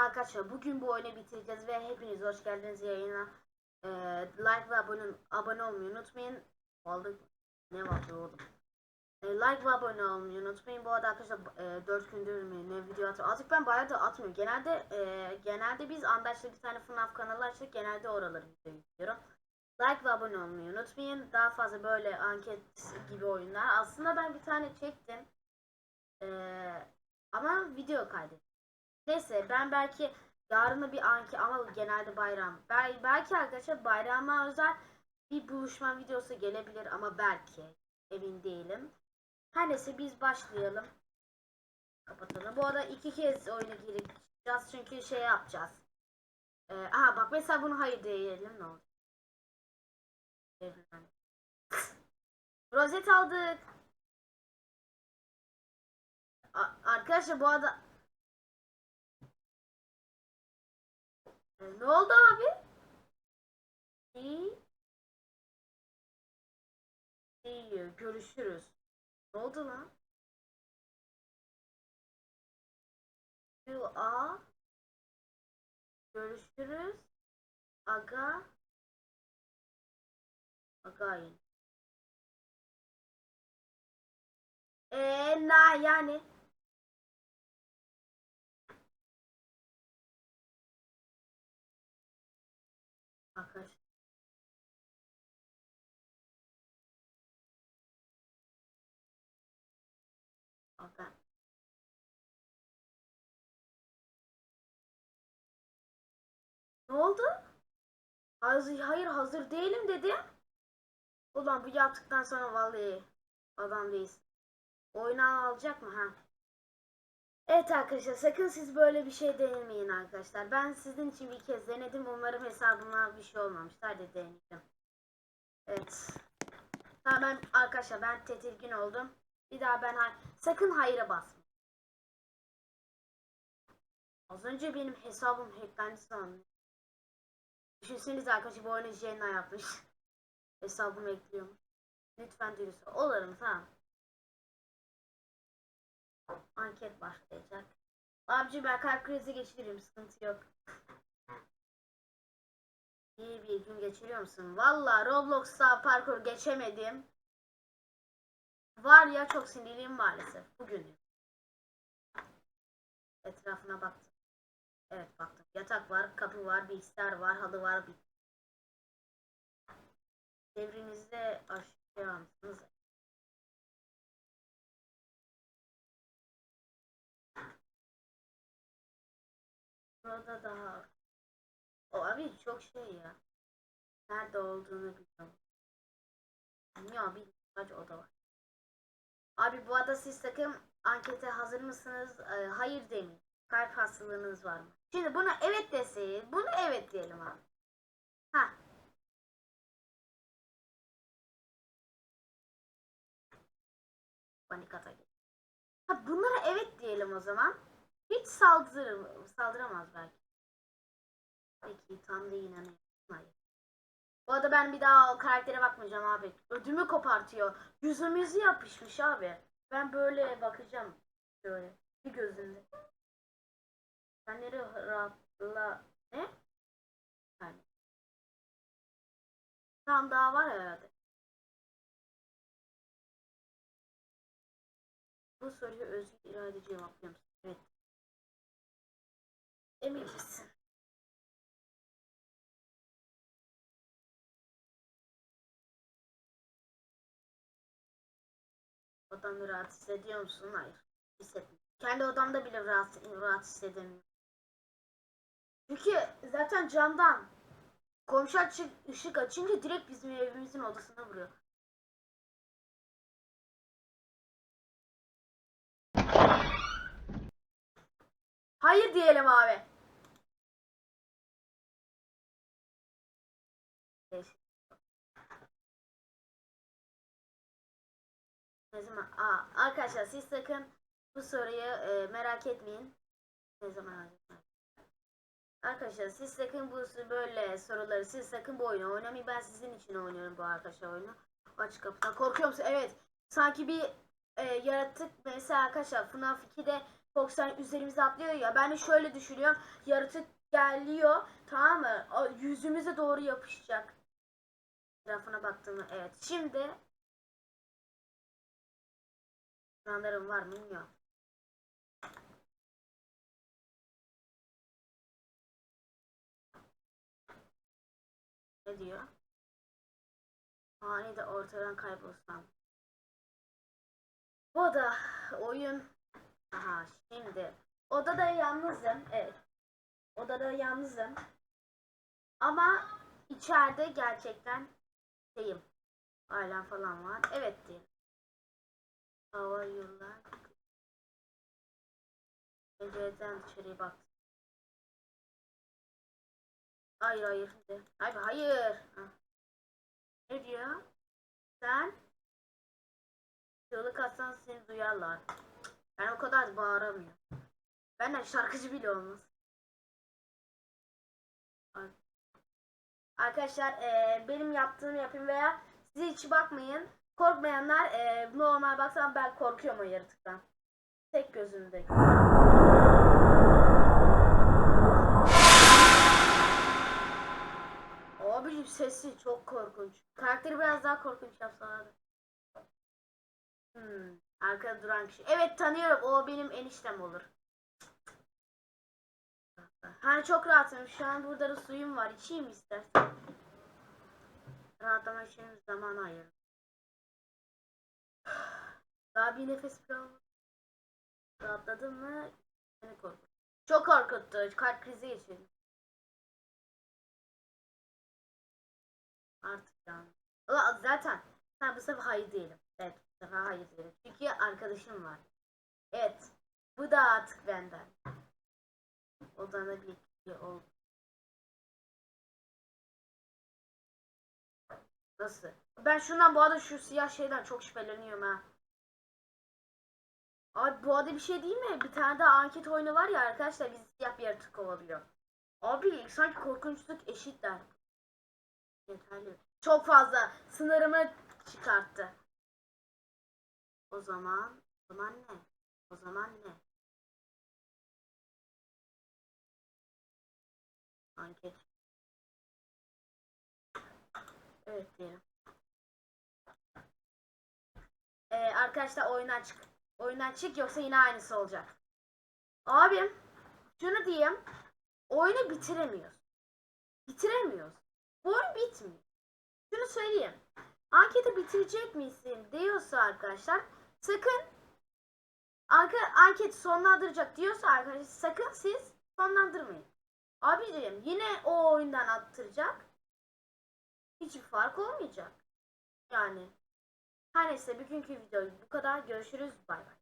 Arkadaşlar bugün bu oyunu bitireceğiz ve hepiniz hoş geldiniz yayına. Ee, like ve abone, abone olmayı unutmayın. Aldık. Ne var oğlum? Ee, like ve abone olmayı unutmayın. Bu arada arkadaşlar e, 4 gündür mü ne video atıyorum. Artık ben bayağı da atmıyorum. Genelde e, genelde biz Andaş'ta bir tane FNAF kanalı açtık. Genelde oraları video yüklüyorum. Like ve abone olmayı unutmayın. Daha fazla böyle anket gibi oyunlar. Aslında ben bir tane çektim. Ee, ama video kaydettim. Neyse ben belki yarını bir anki ama genelde bayram. Bel belki arkadaşlar bayrama özel bir buluşma videosu gelebilir ama belki emin değilim. Her neyse biz başlayalım. Kapatalım. Bu arada iki kez oyuna gireceğiz çünkü şey yapacağız. Ee, aha bak mesela bunu hayır diyelim ne? Evlen. Rozet aldık. A- arkadaşlar bu arada Ne oldu abi? İyi. İyi. Görüşürüz. Ne oldu lan? Şu A. Görüşürüz. Aga. Agayın. Eee na yani. Arkadaşlar. Aga. Ne oldu? Hazır, hayır hazır değilim dedi. Ulan bu yaptıktan sonra vallahi adam değilsin. Oyunu alacak mı ha? Evet arkadaşlar sakın siz böyle bir şey denemeyin arkadaşlar. Ben sizin için bir kez denedim. Umarım hesabıma bir şey olmamıştır. Hadi deneyeceğim. Evet. Tamam ben arkadaşlar ben tedirgin oldum. Bir daha ben hay- sakın hayra basmayın. Az önce benim hesabım hacklendi sandım. Düşünsenize arkadaşlar bu oyunu Jenna yapmış. Hesabımı ekliyorum. Lütfen dürüst ol. Olurum tamam. Anket başlayacak. Abici ben kalp krizi geçiririm. Sıkıntı yok. İyi bir gün geçiriyor musun? Valla Roblox'ta parkur geçemedim. Var ya çok sinirliyim maalesef. Bugün. Etrafına baktım. Evet baktım. Yatak var, kapı var, bilgisayar var, halı var. Bir... Çevrenizde aşağıya mısınız? Burada daha... O abi çok şey ya. Nerede olduğunu bilmiyorum. Ya bir kaç oda var. Abi bu arada siz takım ankete hazır mısınız? Ee, hayır demeyin. Kalp hastalığınız var mı? Şimdi buna evet deseyin. Bunu evet diyelim abi. Ha. Panik atak. Ha bunlara evet diyelim o zaman. Hiç saldırır, saldıramaz belki. Peki tam da inanıyorum. Hayır. Bu arada ben bir daha o karaktere bakmayacağım abi. Ödümü kopartıyor. Yüzümüzü yapışmış abi. Ben böyle bakacağım. Böyle. Bir gözümde. Senleri rahatla... Ne? Yani. Tam daha var herhalde. Bu soruyu özgür irade cevaplıyor musun? Evet. Emin misin? Odamı rahat hissediyor musun? Hayır. Hissetmiyorum. Kendi odamda bile rahat, rahat hissedemiyorum. Çünkü zaten camdan komşu açık ışık açınca direkt bizim evimizin odasına vuruyor. Hayır diyelim abi. Ne zaman? Aa, arkadaşlar siz sakın bu soruyu e, merak etmeyin. Ne zaman alacağım? Arkadaşlar siz sakın bu böyle soruları siz sakın bu oyunu oynamayın. Ben sizin için oynuyorum bu arkadaşlar oyunu. Aç kapıdan. Korkuyor musun? Evet. Sanki bir e, yaratık mesela arkadaşlar FNAF 2'de Fox'tan üzerimize atlıyor ya. Ben de şöyle düşünüyorum. Yaratık geliyor. Tamam mı? O yüzümüze doğru yapışacak. Etrafına baktığımda evet. Şimdi Planlarım var mı bilmiyorum. Ne diyor? Ani de ortadan kaybolsam. Bu da oyun. Aha şimdi. Odada yalnızım. Evet. Odada yalnızım. Ama içeride gerçekten şeyim. Ailem falan var. Evet diye. Hava yollar. Pencereden dışarıya bak. Hayır hayır. Hayır hayır. Ha. Ne diyor? Sen çığlık atsan seni duyarlar. Ben o kadar bağıramıyorum. Benden şarkıcı bile olmaz. Ar- Arkadaşlar eee, benim yaptığımı yapın veya size hiç bakmayın. Korkmayanlar eee, normal baksana ben korkuyorum o yaratıktan. Tek gözümde. Abicim sesi çok korkunç. Karakteri biraz daha korkunç yapsalardı. Hmm, arkada duran kişi. Evet tanıyorum. O benim eniştem olur. Hani çok rahatım. Şu an burada da suyum var. İçeyim istersen? Rahatlamak için zaman ayır. Bir nefes almadım. Rahatladın mı? Seni korkuttu. Çok korkuttu. Kalp krizi geçirdim. Artık yani. Ulan zaten ha, bu sefer hayır diyelim. Evet bu sefer hayır diyelim. Çünkü arkadaşım var. Evet. Bu da artık benden. Odana bir şey oldu. Nasıl? Ben şundan bu arada şu siyah şeyden çok şüpheleniyorum ha. Abi bu arada bir şey değil mi? Bir tane daha anket oyunu var ya arkadaşlar bizi siyah bir yaratık kovalıyor. Abi sanki korkunçluk eşitler. Yeterli. Çok fazla sınırımı çıkarttı. O zaman, o zaman ne? O zaman ne? Anket. Evet diyelim. Ee, arkadaşlar oyundan çık. Oyundan çık yoksa yine aynısı olacak. Abim şunu diyeyim. Oyunu bitiremiyoruz. Bitiremiyoruz. Bu oyun bitmiyor. Şunu söyleyeyim. Anketi bitirecek misin diyorsa arkadaşlar sakın anke, anketi sonlandıracak diyorsa arkadaşlar sakın siz sonlandırmayın. Abicim yine o oyundan attıracak. Hiçbir fark olmayacak. Yani her neyse bugünkü video bu kadar. Görüşürüz. Bay bay.